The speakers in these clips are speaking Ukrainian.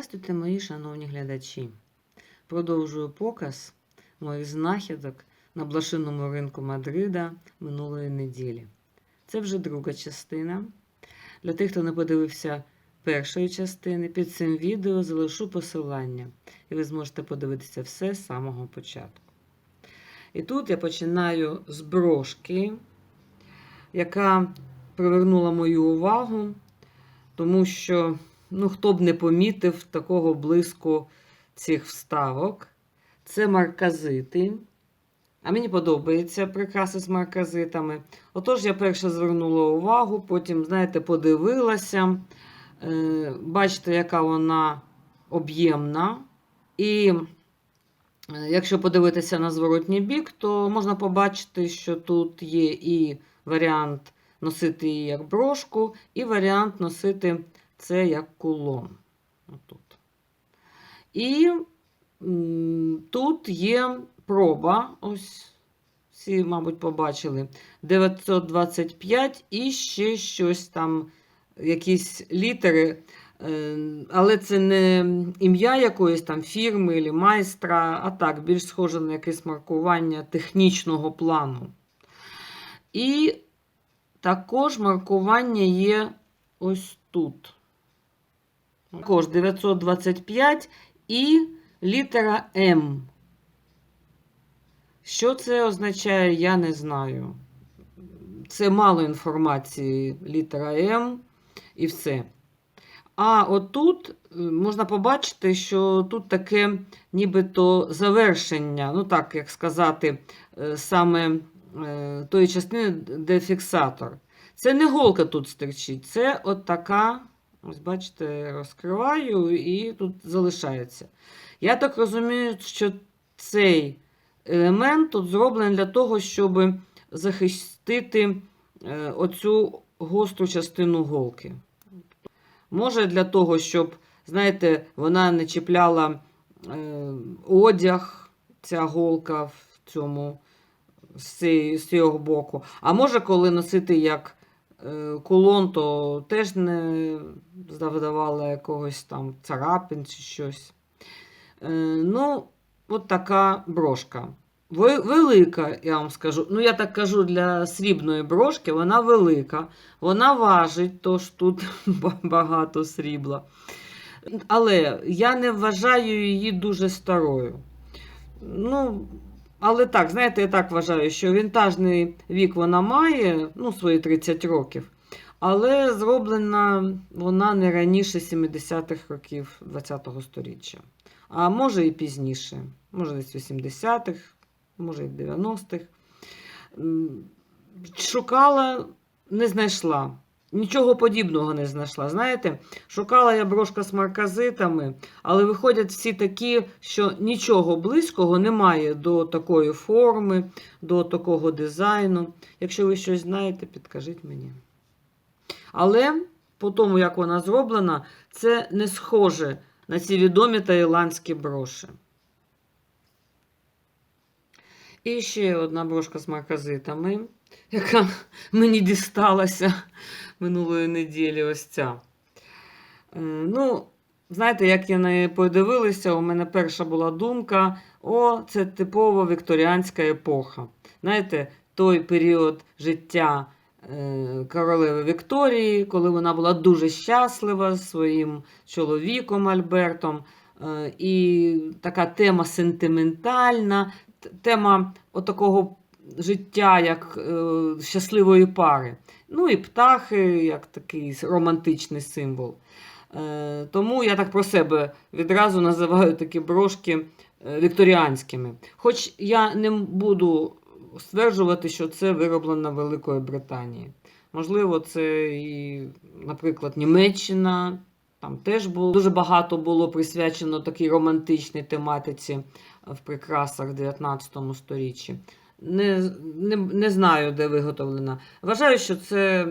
Здравствуйте, мої шановні глядачі. Продовжую показ моїх знахідок на блошиному ринку Мадрида минулої неділі. Це вже друга частина. Для тих, хто не подивився першої частини, під цим відео залишу посилання, і ви зможете подивитися все з самого початку. І тут я починаю з брошки, яка привернула мою увагу, тому що ну, хто б не помітив такого блиску цих вставок. Це марказити. А мені подобається прикраси з марказитами. Отож, я перше звернула увагу, потім, знаєте, подивилася. Е, Бачите, яка вона об'ємна. І е, якщо подивитися на зворотній бік, то можна побачити, що тут є і варіант носити її як брошку, і варіант носити це як кулон. Отут. І тут є проба, ось всі, мабуть, побачили, 925 і ще щось там, якісь літери. Е, Але це не ім'я якоїсь там фірми чи майстра, а так, більш схоже на якесь маркування технічного плану. І також маркування є ось тут. Також 925 і літера М. Що це означає, я не знаю. Це мало інформації, літера М і все. А отут е, можна побачити, що тут таке нібито завершення, ну так, як сказати, е, саме е, тої частини, де фіксатор. Це не голка тут стирчить, це от така, ось бачите, розкриваю і тут залишається. Я так розумію, що цей елемент тут зроблений для того, щоб захистити е, оцю гостру частину голки. Може, для того, щоб, знаєте, вона не чіпляла е, одяг, ця голка в цьому з, цього боку. А може, коли носити як е, кулон, то теж не завдавала якогось там царапин чи щось. Е, ну, от така брошка. Велика, я вам скажу. Ну, я так кажу, для срібної брошки вона велика. Вона важить, тож тут багато срібла. Але я не вважаю її дуже старою. Ну, але так, знаєте, я так вважаю, що вінтажний вік вона має, ну, свої 30 років. Але зроблена вона не раніше 70-х років ХХ століття. А може і пізніше, може десь 80-х, може і 90-х. Шукала, не знайшла. Нічого подібного не знайшла. Знаєте, шукала я брошка з марказитами, але виходять всі такі, що нічого близького немає до такої форми, до такого дизайну. Якщо ви щось знаєте, підкажіть мені. Але по тому, як вона зроблена, це не схоже на ці відомі таїландські броші. І ще одна брошка з марказитами, яка мені дісталася минулої неділі. Ось ця. Ну, знаєте, як я неї подивилася, у мене перша була думка: о, це типова вікторіанська епоха. Знаєте, той період життя е, королеви Вікторії, коли вона була дуже щаслива зі своїм чоловіком Альбертом. Е, І така тема сентиментальна, тема отакого життя як е, щасливої пари. Ну і птахи, як такий романтичний символ. Е, Тому я так про себе відразу називаю такі брошки е, вікторіанськими. Хоч я не буду стверджувати, що це вироблено Великої Британії. Можливо, це і, наприклад, Німеччина. Там теж було дуже багато було присвячено такій романтичній тематиці в прикрасах в 19 сторіччі. Не, не, не знаю, де виготовлена. Вважаю, що це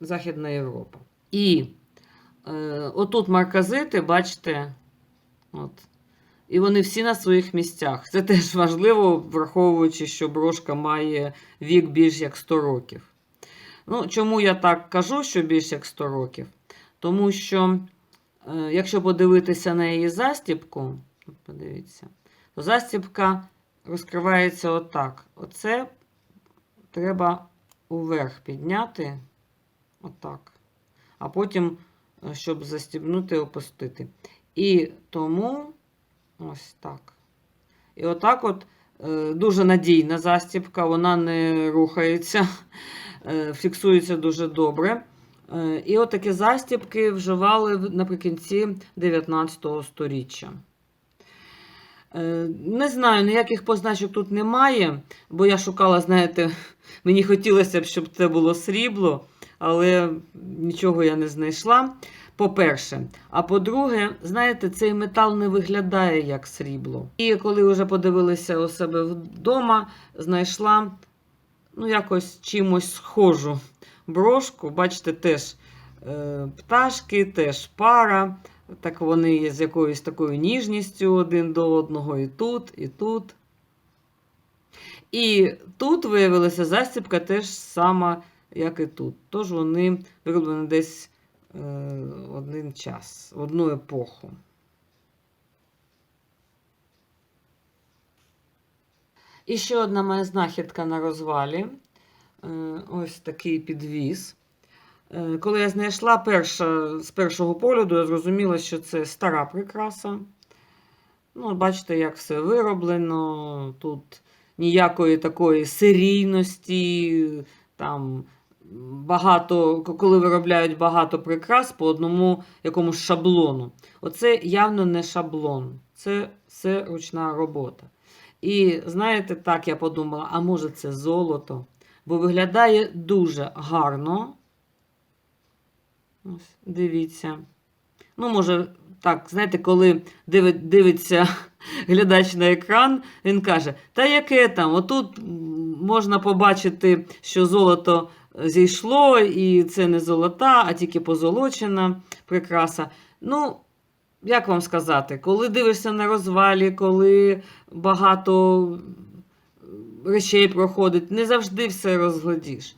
Західна Європа. І е, отут марказити, бачите, от, і вони всі на своїх місцях. Це теж важливо, враховуючи, що брошка має вік більш як 100 років. Ну, чому я так кажу, що більш як 100 років? Тому що е, якщо подивитися на її застібку, подивіться, то застібка розкривається отак. Оце треба уверх підняти, отак. А потім, е, щоб застібнути, опустити. І тому ось так. І отак от е, дуже надійна застібка, вона не рухається, е, фіксується дуже добре. І от такі застібки вживали наприкінці 19 століття. Е, Не знаю, ніяких позначок тут немає, бо я шукала, знаєте, мені хотілося б, щоб це було срібло, але нічого я не знайшла. По-перше, а по-друге, знаєте, цей метал не виглядає як срібло. І коли вже подивилася у себе вдома, знайшла ну, якось чимось схожу брошку. Бачите, теж е, пташки, теж пара. Так вони з якоюсь такою ніжністю один до одного, і тут, і тут. І тут виявилася застібка теж сама, як і тут. Тож вони вироблені десь е, один час, в одну епоху. І ще одна моя знахідка на розвалі. Е, Ось такий підвіз. Е, Коли я знайшла перша, з першого погляду, я зрозуміла, що це стара прикраса. Ну, бачите, як все вироблено. Тут ніякої такої серійності, там багато, коли виробляють багато прикрас по одному якомусь шаблону. Оце явно не шаблон, це все ручна робота. І знаєте, так я подумала, а може це золото? Бо виглядає дуже гарно. Ось, дивіться. Ну, може, так, знаєте, коли дивиться глядач на екран, він каже: Та яке там? Отут можна побачити, що золото зійшло, і це не золота, а тільки позолочена прикраса. Ну, як вам сказати, коли дивишся на розвалі, коли багато речей проходить, не завжди все розглядіш.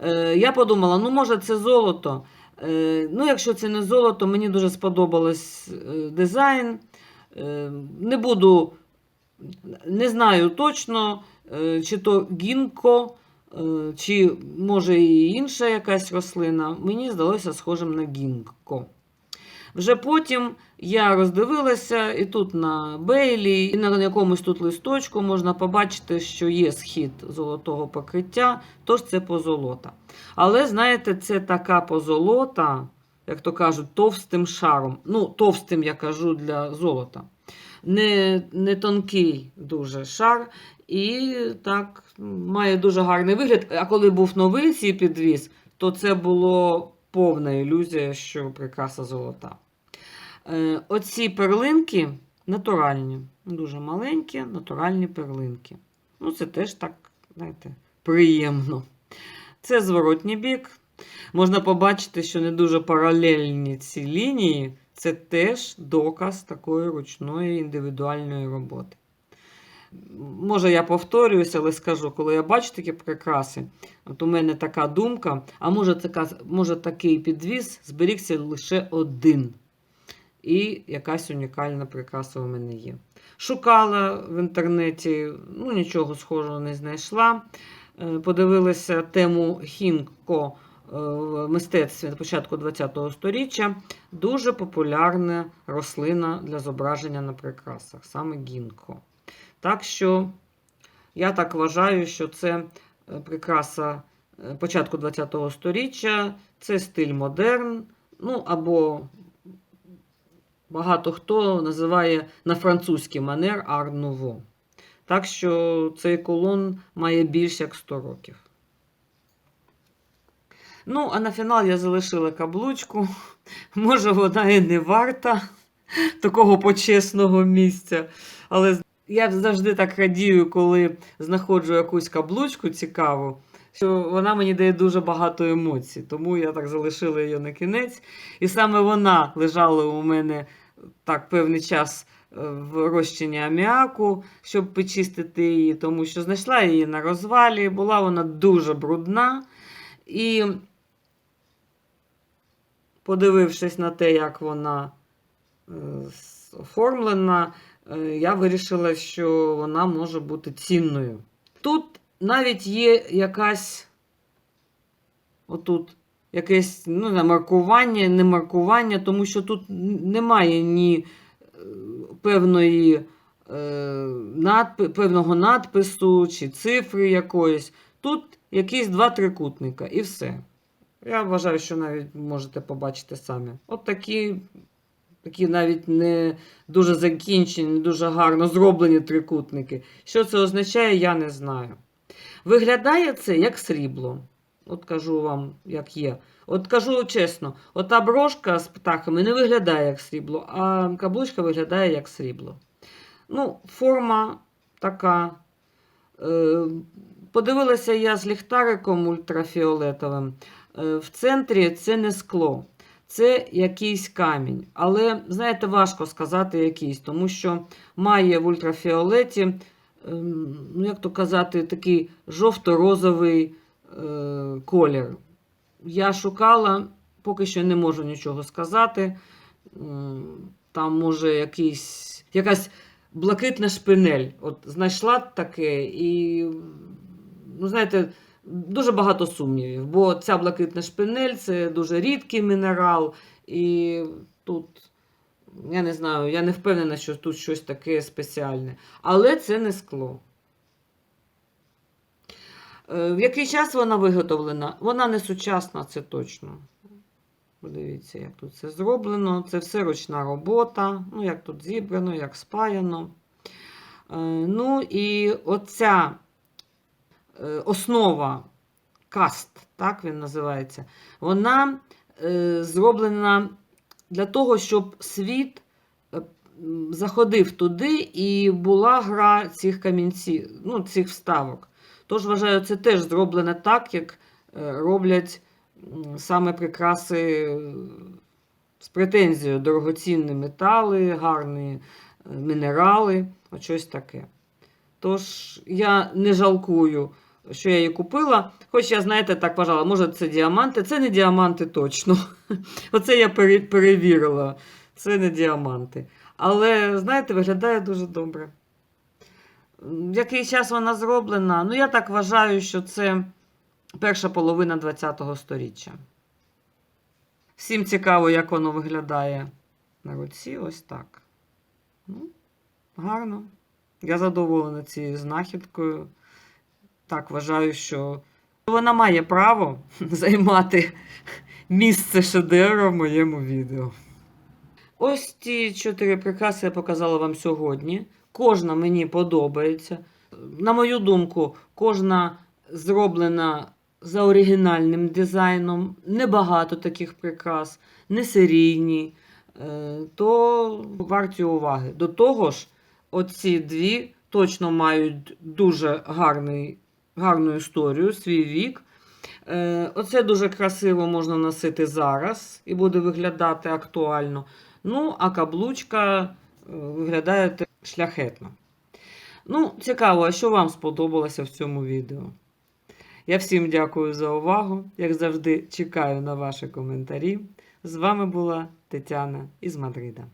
Е, я подумала, ну, може, це золото. Е, ну, якщо це не золото, мені дуже сподобалось е, дизайн. Е, не буду, не знаю точно, чи то гінко, чи може і інша якась рослина. Мені здалося схожим на гінко. Вже потім я роздивилася, і тут на Бейлі, і на якомусь тут листочку можна побачити, що є схід золотого покриття, тож це позолота. Але, знаєте, це така позолота, як то кажуть, товстим шаром. Ну, товстим я кажу для золота. Не, не тонкий дуже шар, і так має дуже гарний вигляд. А коли був новий цей підвіз, то це було повна ілюзія, що прикраса золота. Е, оці перлинки натуральні, дуже маленькі, натуральні перлинки. Ну, це теж так, знаєте, приємно. Це зворотній бік. Можна побачити, що не дуже паралельні ці лінії. Це теж доказ такої ручної індивідуальної роботи. Може, я повторююся, але скажу, коли я бачу такі прикраси, от у мене така думка, а може, така, може такий підвіз зберігся лише один. І якась унікальна прикраса у мене є. Шукала в інтернеті, ну нічого схожого не знайшла. Е, Подивилася тему хінко е, в мистецтві на початку ХХ століття. Дуже популярна рослина для зображення на прикрасах, саме гінко. Так що я так вважаю, що це е, прикраса початку ХХ століття, це стиль модерн, ну або багато хто називає на французький манер Nouveau. Так що цей колон має більше як 100 років. Ну, а на фінал я залишила каблучку. Може, вона і не варта такого почесного місця. Але я завжди так радію, коли знаходжу якусь каблучку цікаву, що вона мені дає дуже багато емоцій. Тому я так залишила її на кінець. І саме вона лежала у мене так певний час е, в розчині аміаку, щоб почистити її, тому що знайшла її на розвалі, була вона дуже брудна. І, подивившись на те, як вона е, оформлена, е, я вирішила, що вона може бути цінною. Тут навіть є якась отут якесь ну, маркування, не маркування, тому що тут немає ні е, певної, е, надпи, певного надпису чи цифри якоїсь. Тут якісь два трикутника і все. Я вважаю, що навіть можете побачити самі. От такі, такі навіть не дуже закінчені, не дуже гарно зроблені трикутники. Що це означає, я не знаю. Виглядає це як срібло. От кажу вам, як є. От кажу чесно, ота брошка з птахами не виглядає як срібло, а каблучка виглядає як срібло. Ну, форма така. Е, подивилася я з ліхтариком ультрафіолетовим. Е, в центрі це не скло, це якийсь камінь. Але, знаєте, важко сказати якийсь, тому що має в ультрафіолеті, ем, ну, як то казати, такий жовто-розовий колір. Я шукала, поки що не можу нічого сказати. Там може якийсь, якась блакитна шпинель. От знайшла таке і, ну, знаєте, дуже багато сумнівів, бо ця блакитна шпинель це дуже рідкий мінерал, і тут, я не знаю, я не впевнена, що тут щось таке спеціальне. Але це не скло. Е, В який час вона виготовлена? Вона не сучасна, це точно. Подивіться, як тут це зроблено. Це все ручна робота. Ну, як тут зібрано, як спаяно. Е, Ну і оця е, основа каст, так він називається, вона зроблена для того, щоб світ заходив туди і була гра цих камінців, ну, цих вставок. Тож, вважаю, це теж зроблено так, як е, роблять саме прикраси е, з претензією, дорогоцінні метали, гарні е, мінерали, от щось таке. Тож я не жалкую, що я її купила. Хоч я, знаєте, так вважала, може, це діаманти. Це не діаманти точно. Оце я перевірила. Це не діаманти. Але, знаєте, виглядає дуже добре. В який час вона зроблена? Ну, я так вважаю, що це перша половина ХХ століття. Всім цікаво, як воно виглядає на руці. Ось так. Ну, гарно. Я задоволена цією знахідкою. Так, вважаю, що вона має право займати місце шедевра в моєму відео. Ось ті чотири прикраси я показала вам сьогодні. Кожна мені подобається. На мою думку, кожна зроблена за оригінальним дизайном. Небагато таких прикрас, не серійні, Е, то варті уваги. До того ж, оці дві точно мають дуже гарний, гарну історію, свій вік. Е, Оце дуже красиво можна носити зараз і буде виглядати актуально. Ну, а каблучка е, виглядає шляхетно. Ну, цікаво, а що вам сподобалося в цьому відео? Я всім дякую за увагу. Як завжди, чекаю на ваші коментарі. З вами була Тетяна із Мадрида.